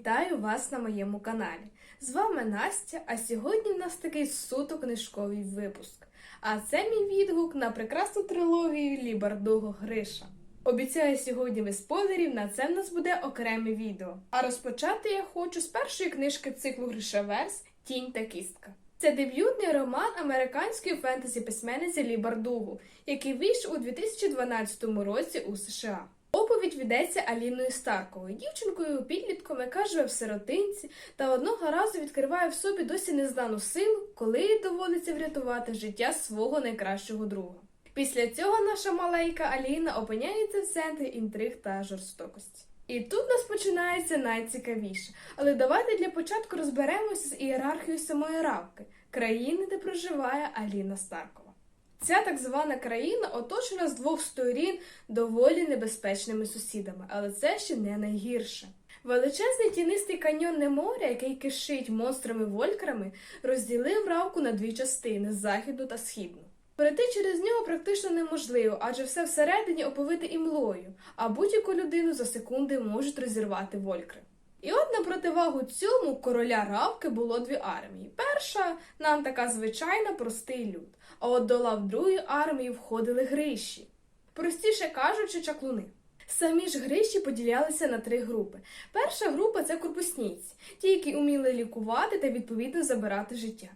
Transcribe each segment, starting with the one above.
Вітаю вас на моєму каналі. З вами Настя, а сьогодні в нас такий суто книжковий випуск. А це мій відгук на прекрасну трилогію Лібардого Гриша. Обіцяю сьогодні без спойлерів, на це в нас буде окреме відео. А розпочати я хочу з першої книжки циклу Гришаверс Тінь та кістка. Це дебютний роман американської фентезі письменниці Лі Бардугу, який вийшов у 2012 році у США. Оповідь ведеться Аліною Старковою, дівчинкою підлітком, яка живе в сиротинці та одного разу відкриває в собі досі незнану силу, коли їй доводиться врятувати життя свого найкращого друга. Після цього наша маленька Аліна опиняється в центрі інтриг та жорстокості. І тут нас починається найцікавіше. Але давайте для початку розберемося з ієрархією самої равки країни, де проживає Аліна Старкова. Ця так звана країна оточена з двох сторін доволі небезпечними сусідами, але це ще не найгірше. Величезний тінистий каньйон моря, який кишить монстрами волькрами, розділив равку на дві частини західну та східну. Перейти через нього практично неможливо, адже все всередині оповите імлою, а будь-яку людину за секунди можуть розірвати волькри. І от на противагу цьому короля Равки було дві армії. Перша нам така звичайна простий люд, а от до лав другої армії входили гриші. Простіше кажучи, чаклуни. Самі ж гриші поділялися на три групи. Перша група це корпусніці, ті, які уміли лікувати та відповідно забирати життя.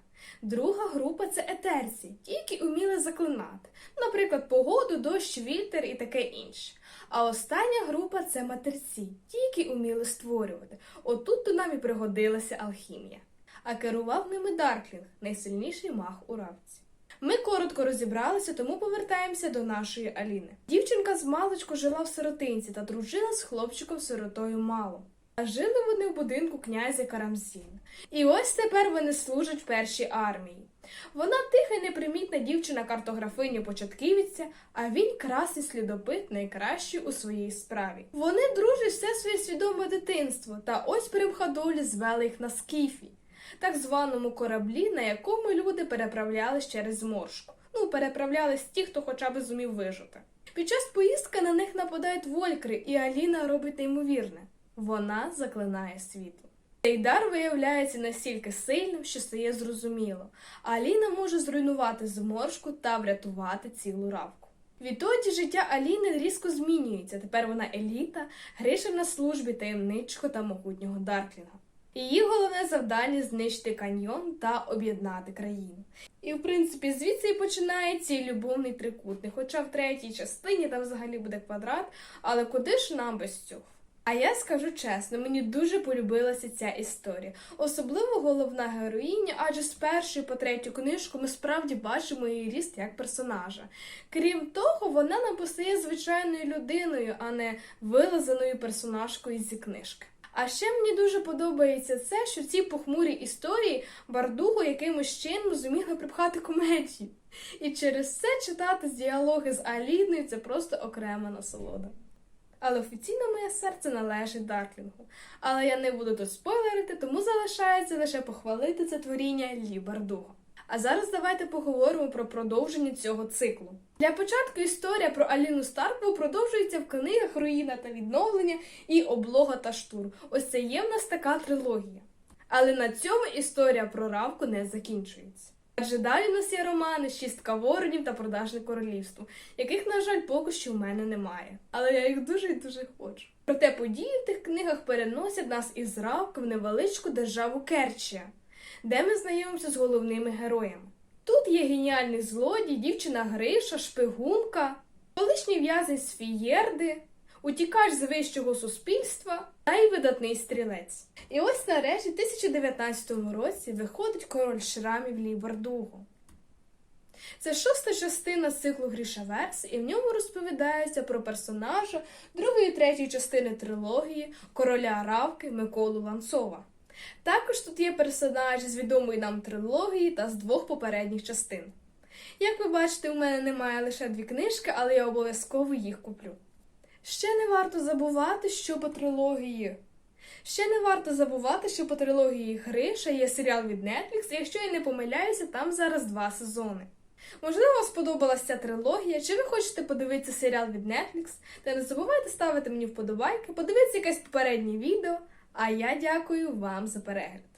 Друга група це етерці, ті, які уміли заклинати, наприклад, погоду, дощ, вітер і таке інше. А остання група це матерці, ті, які уміли створювати. Отут то нам і пригодилася алхімія. А керував ними Дарклінг, найсильніший маг у равці. Ми коротко розібралися, тому повертаємося до нашої Аліни. Дівчинка з маличку жила в сиротинці та дружила з хлопчиком сиротою мало. А жили вони в будинку князя Карамзіна. І ось тепер вони служать в першій армії. Вона тиха й непримітна дівчина картографиня початківиця, а він красний слідопит найкращий у своїй справі. Вони дружать все своє свідоме дитинство, та ось примхадолі звели їх на скіфі, так званому кораблі, на якому люди переправлялись через зморшку. Ну, переправлялись ті, хто хоча б зумів вижити. Під час поїздки на них нападають волькри, і Аліна робить неймовірне. Вона заклинає світло. Цей дар виявляється настільки сильним, що стає зрозуміло. Аліна може зруйнувати зморшку та врятувати цілу равку. Відтоді життя Аліни різко змінюється. Тепер вона еліта, Гриша на службі таємничого та могутнього Дарклінга. Її головне завдання знищити каньйон та об'єднати країну. І в принципі звідси і починається любовний трикутник. Хоча в третій частині там взагалі буде квадрат, але куди ж нам без цього? А я скажу чесно, мені дуже полюбилася ця історія, особливо головна героїня, адже з першої по третю книжку ми справді бачимо її ріст як персонажа. Крім того, вона нам постає звичайною людиною, а не вилазаною персонажкою зі книжки. А ще мені дуже подобається це, що в цій похмурій історії Бардуго якимось чином зуміла припхати комедію. І через це читати діалоги з Аліною це просто окрема насолода. Але офіційно моє серце належить Дарклінгу. Але я не буду тут спойлерити, тому залишається лише похвалити це творіння Лі Бардуго. А зараз давайте поговоримо про продовження цього циклу. Для початку історія про Аліну Старкову продовжується в книгах Руїна та відновлення і Облога та штурм. Ось це є в нас така трилогія. Але на цьому історія про равку не закінчується. Адже далі в нас є романи Шістка воронів та Продажне королівство, яких, на жаль, поки що в мене немає. Але я їх дуже і дуже хочу. Проте події в тих книгах переносять нас із равки в невеличку державу Керчія, де ми знайомимося з головними героями. Тут є геніальний злодій, дівчина Гриша, шпигунка, колишній в'язень з Фієрди, утікач з вищого суспільства та й видатний стрілець. І ось нарешті в 2019 році виходить король шрамів Лі. Це шоста частина циклу Грішаверс, і в ньому розповідається про персонажа другої і третьої частини трилогії короля Равки Миколу Ланцова. Також тут є персонажі з відомої нам трилогії та з двох попередніх частин. Як ви бачите, у мене немає лише дві книжки, але я обов'язково їх куплю. Ще не варто забувати, що по трилогії. Ще не варто забувати, що по трилогії Гриша є серіал від Netflix, і якщо я не помиляюся, там зараз два сезони. Можливо, вам сподобалася ця трилогія, чи ви хочете подивитися серіал від Netflix, та не забувайте ставити мені вподобайки, подивитися якесь попереднє відео. А я дякую вам за перегляд.